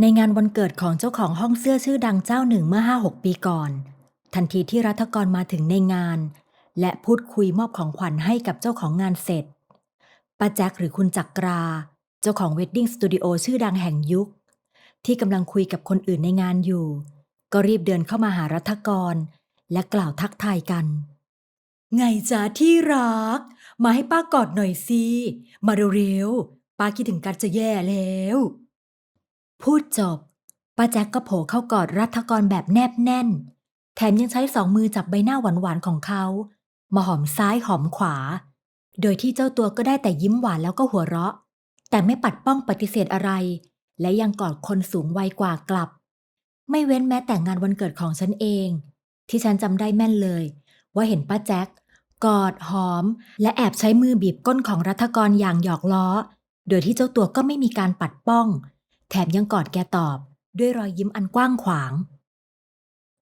ในงานวันเกิดของเจ้าของห้องเสื้อชื่อดังเจ้าหนึ่งเมื่อ 5-6 ปีก่อน ทันทีที่รัฐกรมาถึงในงาน และพูดคุยมอบของขวัญให้กับเจ้าของงานเสร็จป้าแจ็คหรือคุณจักรา เจ้าของเวดดิ้งสตูดิโอชื่อดังแห่งยุค ที่กำลังคุยกับคนอื่นในงานอยู่ ก็รีบเดินเข้ามาหารัฐกร และกล่าวทักทายกัน ไงจ๊ะที่รัก มาให้ป้ากอดหน่อยสิมาเร็วๆป้าคิดถึงกันจะแย่แล้ว พูดจบป้าแจ็คก็โผล่เข้ากอดรัฐกรแบบแนบแน่น แถมยังใช้สองมือจับใบหน้าหวานๆของเขามาหอมซ้ายหอมขวา โดยที่เจ้าตัวก็ได้แต่ยิ้มหวานแล้วก็หัวเราะ แต่ไม่ปัดป้องปฏิเสธอะไร และยังกอดคนสูงวัยกว่ากลับ ไม่เว้นแม้แต่งานวันเกิดของฉันเอง ที่ฉันจำได้แม่นเลย ว่าเห็นป้าแจ็คกอดหอม และแอบใช้มือบีบก้นของรัฐกรอย่างหยอกล้อ โดยที่เจ้าตัวก็ไม่มีการปัดป้อง ถมยังกอดแกตอบด้วยรอยยิ้มอันกว้างขวาง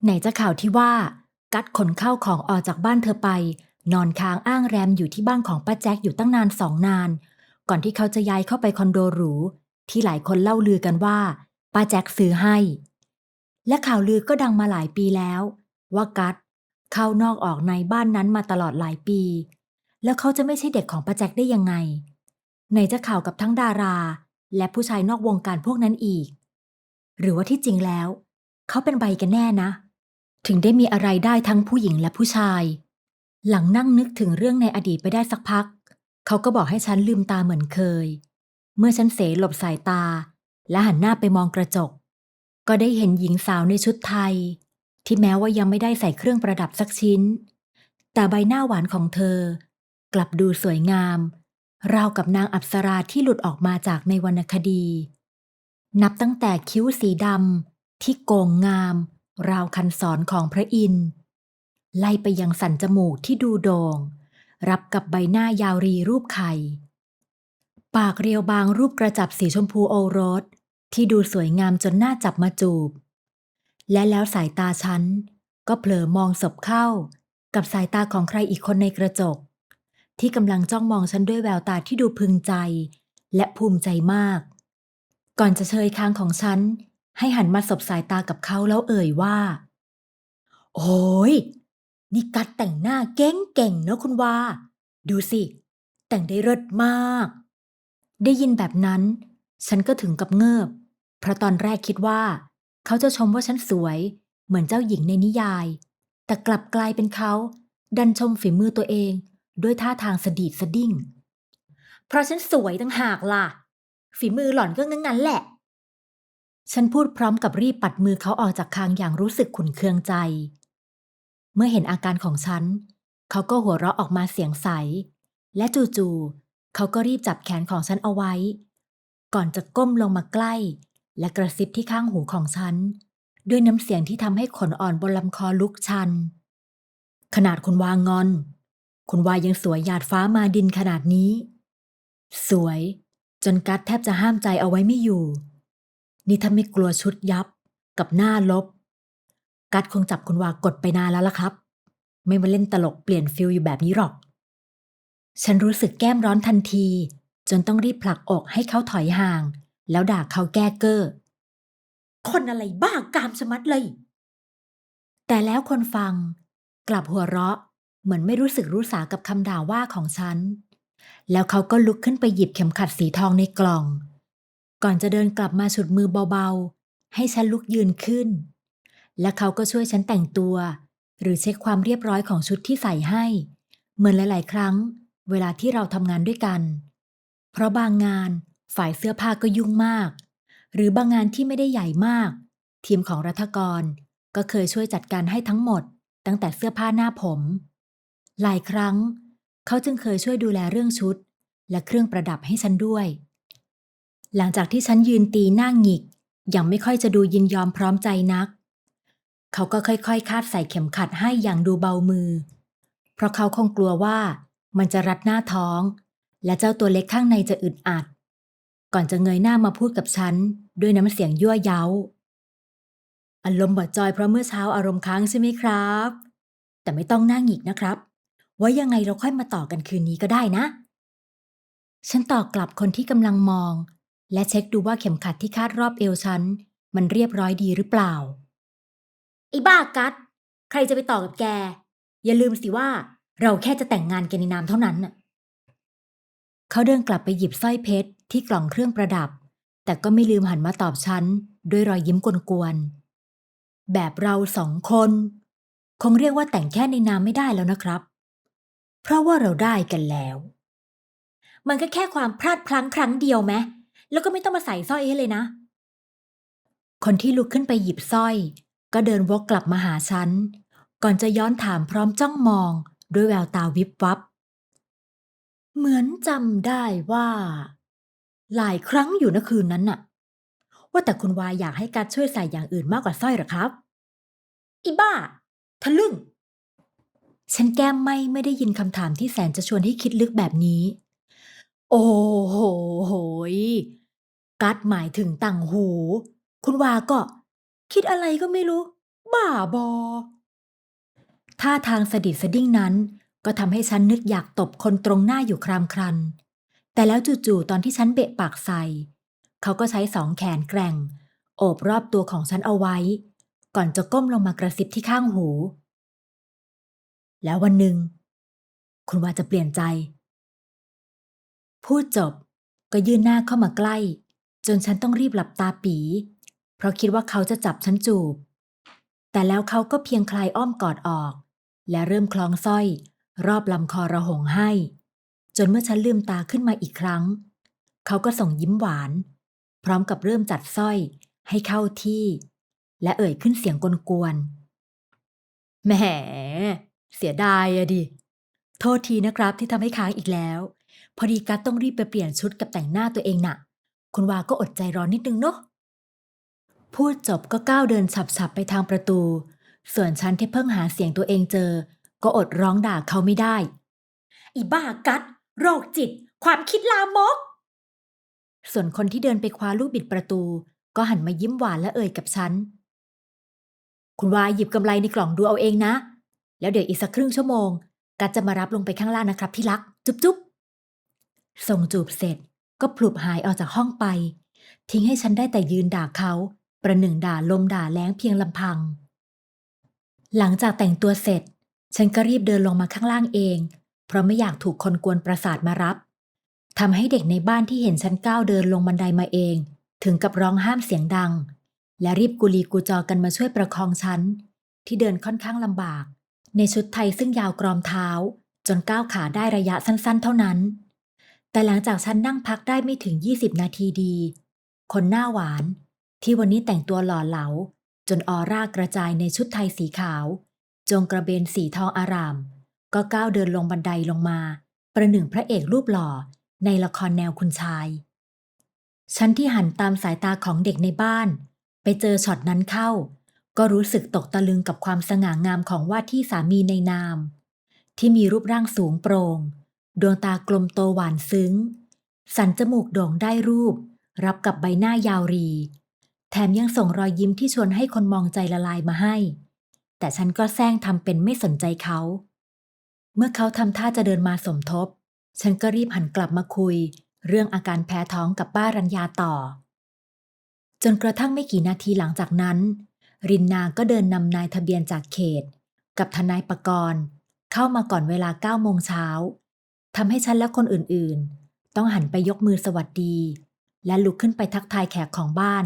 ไหนจะข่าวที่ว่า กัดขนเข้าของออกจากบ้านเธอไป นอนค้างอ้างแรมอยู่ที่บ้านของป้าแจ็คอยู่ตั้งนานสองนาน ก่อนที่เขาจะย้ายเข้าไปคอนโดหรูที่หลายคนเล่าลือกันว่าป้าแจ็คซื้อให้ และข่าวลือก็ดังมาหลายปีแล้ว ว่ากัดเข้านอกออกในบ้านนั้นมาตลอดหลายปี แล้วเขาจะไม่ใช่เด็กของป้าแจ็คได้ยังไง ไหนจะข่าวกับทั้งดารา และผู้ชายนอกวงการพวกนั้นอีก หรือว่าที่จริงแล้ว เขาเป็นใบกันแน่นะ ถึงได้มีอะไรได้ทั้งผู้หญิงและผู้ชาย หลังนั่งนึกถึงเรื่องในอดีตไปได้สักพัก เขาก็บอกให้ฉันลืมตาเหมือนเคย เมื่อฉันเสหลบสายตา และหันหน้าไปมองกระจก ก็ได้เห็นหญิงสาวในชุดไทย ที่แม้ว่ายังไม่ได้ใส่เครื่องประดับสักชิ้น แต่ใบหน้าหวานของเธอกลับดูสวยงาม ราวกับนางอัปสราที่หลุดออกมาจากในวรรณคดี นับตั้งแต่คิ้วสีดำที่โกงงาม ราวคันศรของพระอินทร์ไล่ไปยังสันจมูกที่ดูโดง่งรับกับใบหน้ายาวรีรูปไข่ ปากเรียวบางรูปกระจับสีชมพูโอรส ที่ดูสวยงามจนน่าจับมาจูบ และแล้วสายตาฉัน ก็เผลอมองศพเข้า กับสายตาของใครอีกคนในกระจก ที่กำลังจ้องมองฉันด้วยแววตาที่ดูพึงใจ และภูมิใจมาก ก่อนจะเชยคางของฉัน ให้หันมาสบสายตากับเขาแล้วเอ่ยว่า โอ้ยนี่กัดแต่งหน้าเก่งเก่งๆเนอะคุณว่าดูสิ แต่งได้เลิศมาก ได้ยินแบบนั้น ฉันก็ถึงกับเงิบเพราะตอนแรกคิดว่า เขาจะชมว่าฉันสวย เหมือนเจ้าหญิงในนิยาย แต่กลับกลายเป็นเขา ดันชมฝีมือตัวเอง ด้วยท่าทางสดีดสดิ้ง เพราะฉันสวยตั้งหากล่ะ ฝีมือหล่อนก็งั้นๆแหละ ฉันพูดพร้อมกับรีบปัดมือเขาออกจากคางอย่างรู้สึกขุนเคืองใจ เมื่อเห็นอาการของฉัน เขาก็หัวเราะออกมาเสียงใส และจู่ๆเขาก็รีบจับแขนของฉันเอาไว้ ก่อนจะก้มลงมาใกล้ และกระซิบที่ข้างหูของฉัน ด้วยน้ำเสียงที่ทำให้ขนอ่อนบนลำคอลุกชัน ขนาดคุณวางงอน คุณวายยังสวยหยาดฟ้ามาดินขนาดนี้ สวย จนกัดแทบจะห้ามใจเอาไว้ไม่อยู่ นี่ถ้าไม่กลัวชุดยับกับหน้าลบ กัดคงจับคุณวากดไปนานแล้วล่ะครับ ไม่มาเล่นตลกเปลี่ยนฟิลอยู่แบบนี้หรอก ฉันรู้สึกแก้มร้อนทันที จนต้องรีบผลักอกให้เขาถอยห่าง แล้วด่าเขาแก้เก้อคนอะไรบ้ากามชะมัดเลย แต่แล้วคนฟังกลับหัวเราะ เหมือนไม่รู้สึกรู้สากับคำด่าว่าของฉัน แล้วเขาก็ลุกขึ้นไปหยิบเข็มขัดสีทองในกล่อง ก่อนจะเดินกลับมาฉุดมือเบาๆ ให้ฉันลุกยืนขึ้น และเขาก็ช่วยฉันแต่งตัว หรือเช็คความเรียบร้อยของชุดที่ใส่ให้ เหมือนหลาย ๆ ครั้ง เวลาที่เราทำงานด้วยกัน เพราะบางงานฝ่ายเสื้อผ้าก็ยุ่งมาก หรือบางงานที่ไม่ได้ใหญ่มาก ทีมของรัฐกรก็เคยช่วยจัดการให้ทั้งหมด ตั้งแต่เสื้อผ้าหน้าผม หลายครั้ง เขาจึงเคยช่วยดูแลเรื่องชุด และเครื่องประดับให้ฉันด้วย หลังจากที่ฉันยืนตีหน้าหงิก ยังไม่ค่อยจะดูยินยอมพร้อมใจนัก เขาก็ค่อยๆ คาดใส่เข็มขัดให้อย่างดูเบามือ เพราะเขาคงกลัวว่ามันจะรัดหน้าท้อง และเจ้าตัวเล็กข้างในจะอึดอัด ก่อนจะเงยหน้ามาพูดกับฉัน ด้วยน้ำเสียงยั่วเย้าอารมณ์บอดจอยเพราะเมื่อเช้าอารมณ์ค้างใช่ไหมครับ แต่ไม่ต้องหน้าหงิกนะครับ ว่ายังไงเราค่อยมาต่อกันคืนนี้ก็ได้นะ ฉันตอบกลับคนที่กำลังมอง และเช็คดูว่าเข็มขัดที่คาดรอบเอวฉัน มันเรียบร้อยดีหรือเปล่า ไอ้บ้ากัด ใครจะไปต่อกับแก อย่าลืมสิว่า เราแค่จะแต่งงานกันในนามเท่านั้นน่ะเขาเดินกลับไปหยิบสร้อยเพชรที่กล่องเครื่องประดับ แต่ก็ไม่ลืมหันมาตอบฉัน ด้วยรอยยิ้มกวนๆแบบเราสองคน คงเรียกว่าแต่งแค่ในนามไม่ได้แล้วนะครับ เพราะว่าเราได้กันแล้ว มันก็แค่ความพลาดพลั้งครั้งเดียวไหมแล้วก็ไม่ต้องมาใส่สร้อยให้เลยนะ คนที่ลุกขึ้นไปหยิบสร้อย ก็เดินวกกลับมาหาฉัน ก่อนจะย้อนถามพร้อมจ้องมอง ด้วยแววตาวิบวับ เหมือนจำได้ว่า หลายครั้งอยู่นะคืนนั้นน่ะ ว่าแต่คุณวายอยากให้กัดช่วยใส่อย่างอื่นมากกว่าสร้อยหรอครับ อีบ้า ทะลึ่ง ฉันแก้มไม่ไม่ได้ยินคำถามที่แสนจะชวนให้คิดลึกแบบนี้ โอ้โหโหยกัดหมายถึงต่างหู คุณวาก็ คิดอะไรก็ไม่รู้ บ้าบอ ท่าทางสะดิดสะดิ้งนั้น ก็ทำให้ฉันนึกอยากตบคนตรงหน้าอยู่ครามครัน แต่แล้วจู่ๆตอนที่ฉันเบะปากใส่ เขาก็ใช้สองแขนแกร่ง โอบรอบตัวของฉันเอาไว้ ก่อนจะก้มลงมากระซิบที่ข้างหู แล้ววันหนึ่ง คุณวาจะเปลี่ยนใจ พูดจบก็ยื่นหน้าเข้ามาใกล้ จนฉันต้องรีบหลับตาปี เพราะคิดว่าเขาจะจับฉันจูบ แต่แล้วเขาก็เพียงคลายอ้อมกอดออก และเริ่มคล้องสร้อย รอบลำคอระหงให้ จนเมื่อฉันลืมตาขึ้นมาอีกครั้ง เขาก็ส่งยิ้มหวาน พร้อมกับเริ่มจัดสร้อยให้เข้าที่ และเอ่ยขึ้นเสียงกวนๆแหม เสียดายอะดิ โทษทีนะครับที่ทำให้ค้างอีกแล้ว พอดีกัดต้องรีบไปเปลี่ยนชุดกับแต่งหน้าตัวเองน่ะ คุณวาก็อดใจรอนนิดนึงเนาะ พูดจบก็ก้าวเดินฉับๆไปทางประตู ส่วนฉันที่เพิ่งหาเสียงตัวเองเจอ ก็อดร้องด่าเขาไม่ได้ อีบ้ากัดโรคจิต ความคิดลามก ส่วนคนที่เดินไปคว้าลูกบิดประตู ก็หันมายิ้มหวานและเอ่ยกับฉัน คุณวายหยิบกำไรในกล่องดูเอาเองนะ แล้วเดี๋ยวอีกสักครึ่งชั่วโมง กัดจะมารับลงไปข้างล่างนะครับที่รัก จุ๊บจุ๊บส่งจูบเสร็จก็พลุบหายออกจากห้องไป ทิ้งให้ฉันได้แต่ยืนด่าเขา ประหนึ่งด่าลมด่าแล้งเพียงลำพัง หลังจากแต่งตัวเสร็จ ฉันก็รีบเดินลงมาข้างล่างเอง เพราะไม่อยากถูกคนกวนประสาทมารับทำให้เด็กในบ้านที่เห็นฉันก้าวเดินลงบันไดมาเอง ถึงกับร้องห้ามเสียงดัง และรีบกุลีกูจอกันมาช่วยประคองฉันที่เดินค่อนข้างลำบาก ในชุดไทยซึ่งยาวกรอมเท้า จนก้าวขาได้ระยะสั้นๆ เท่านั้น แต่หลังจากฉันนั่งพักได้ไม่ถึง 20 นาทีดี คนหน้าหวาน ที่วันนี้แต่งตัวหล่อเหลา จนออร่ากระจายในชุดไทยสีขาว จงกระเบนสีทองอาราม ก็ก้าวเดินลงบันไดลงมา ประหนึ่งพระเอกรูปหล่อในละครแนวคุณชาย ฉันที่หันตามสายตาของเด็กในบ้าน ไปเจอช็อตนั้นเข้า ก็รู้สึกตกตะลึงกับความสง่างามของว่าที่สามีในนาม ที่มีรูปร่างสูงโปร่ง ดวงตากลมโตหวานซึ้ง สันจมูกโด่งได้รูป รับกับใบหน้ายาวรี แถมยังส่งรอยยิ้มที่ชวนให้คนมองใจละลายมาให้ แต่ฉันก็แซงทำเป็นไม่สนใจเขา เมื่อเขาทำท่าจะเดินมาสมทบ ฉันก็รีบหันกลับมาคุย เรื่องอาการแพ้ท้องกับป้ารัญญาต่อ จนกระทั่งไม่กี่นาทีหลังจากนั้น รินนาก็เดินนำนายทะเบียนจากเขต กับทนายประกรณ์เข้ามาก่อนเวลา9โมงเช้าทำให้ฉันและคนอื่นๆ ต้องหันไปยกมือสวัสดี และลุกขึ้นไปทักทายแขกของบ้าน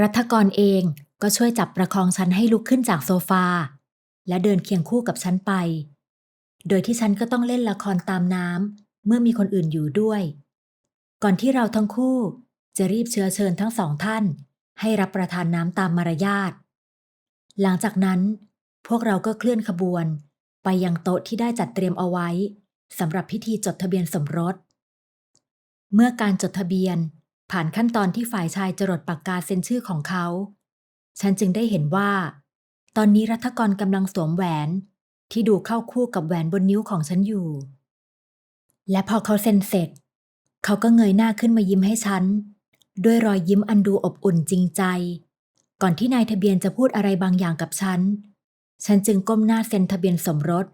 รัฐกรเองก็ช่วยจับประคองฉันให้ลุกขึ้นจากโซฟา และเดินเคียงคู่กับฉันไป โดยที่ฉันก็ต้องเล่นละครตามน้ำเมื่อมีคนอื่นอยู่ด้วย ก่อนที่เราทั้งคู่จะรีบเชื้อเชิญทั้งสองท่าน ให้รับประทานน้ำตามมารยาท หลังจากนั้น พวกเราก็เคลื่อนขบวน ไปยังโต๊ะที่ได้จัดเตรียมเอาไว้สำหรับพิธีจดทะเบียนสมรส เมื่อการจดทะเบียนผ่านขั้นตอนที่ฝ่ายชายจรดปากกาเซ็นชื่อของเขา ฉันจึงได้เห็นว่า ตอนนี้รัฐกรกำลังสวมแหวนที่ดูเข้าคู่กับแหวนบนนิ้วของฉันอยู่ และพอเขาเซ็นเสร็จ เขาก็เงยหน้าขึ้นมายิ้มให้ฉัน ด้วยรอยยิ้มอันดูอบอุ่นจริงใจ ก่อนที่นายทะเบียนจะพูดอะไรบางอย่างกับฉัน ฉันจึงก้มหน้าเซ็นทะเบียนสมรส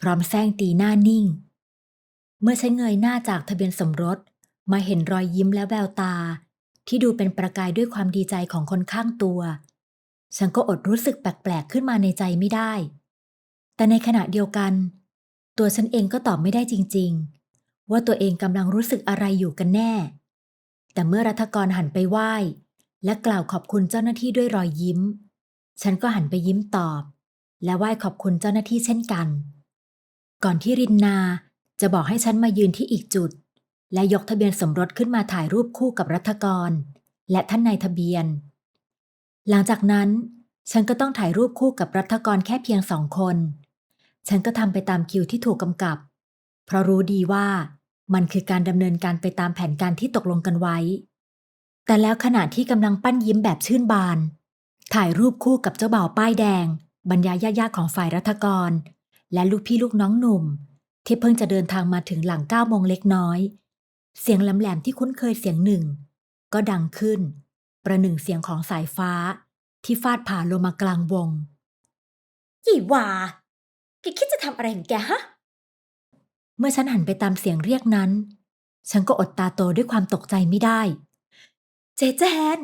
พร้อมแซงตีหน้านิ่ง เมื่อฉันเงยหน้าจากทะเบียนสมรส มาเห็นรอยยิ้มและแววตา ที่ดูเป็นประกายด้วยความดีใจของคนข้างตัว ฉันก็อดรู้สึกแปลกๆขึ้นมาในใจไม่ได้ แต่ในขณะเดียวกัน ตัวฉันเองก็ตอบไม่ได้จริง ๆ ว่าตัวเองกำลังรู้สึกอะไรอยู่กันแน่ แต่เมื่อรัฐกรหันไปไหว้ และกล่าวขอบคุณเจ้าหน้าที่ด้วยรอยยิ้ม ฉันก็หันไปยิ้มตอบ และไหว้ขอบคุณเจ้าหน้าที่เช่นกัน ก่อนที่รินนาจะบอกให้ฉันมายืนที่อีกจุด และยกทะเบียนสมรสขึ้นมาถ่ายรูปคู่กับรัฐกร และท่านนายทะเบียน หลังจากนั้น ฉันก็ต้องถ่ายรูปคู่กับรัฐกรแค่เพียงสองคน ฉันก็ทำไปตามคิวที่ถูกกำกับ เพราะรู้ดีว่ามันคือการดำเนินการไปตามแผนการที่ตกลงกันไว้ แต่แล้วขณะที่กำลังปั้นยิ้มแบบชื่นบาน ถ่ายรูปคู่กับเจ้าบ่าวป้ายแดง บรรยายญาติๆของฝ่ายรัฐกร และลูกพี่ลูกน้องหนุ่ม ที่เพิ่งจะเดินทางมาถึงหลังเก้าโมงเล็กน้อย เสียงแหลมๆที่คุ้นเคยเสียงหนึ่ง ก็ดังขึ้น ประหนึ่งเสียงของสายฟ้า ที่ฟาดผ่านลงมากลางวงยี่หว่าแกคิดจะทำอะไรของแกฮะ เมื่อฉันหันไปตามเสียงเรียกนั้น ฉันก็อดตาโตด้วยความตกใจไม่ได้ เจแจน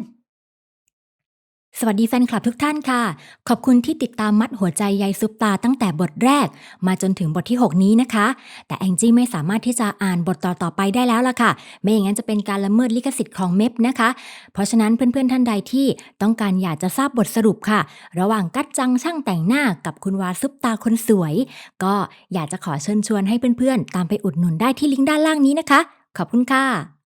สวัสดีแฟนคลับทุกท่านค่ะ ขอบคุณที่ติดตามมัดหัวใจยายซุปตาตั้งแต่บทแรก มาจนถึงบทที่ 6 นี้นะคะ แต่แองจี้ไม่สามารถที่จะอ่านบทต่อๆไปได้แล้วล่ะค่ะ ไม่อย่างนั้นจะเป็นการละเมิดลิขสิทธิ์ของเมพนะคะ เพราะฉะนั้นเพื่อนๆท่านใดที่ต้องการอยากจะทราบบทสรุปค่ะ ระหว่างกัดจังช่างแต่งหน้ากับคุณวาซุปตาคนสวย ก็อยากจะขอเชิญชวนให้เพื่อนๆ ตามไปอุดหนุนได้ที่ลิงก์ด้านล่างนี้นะคะ ขอบคุณค่ะ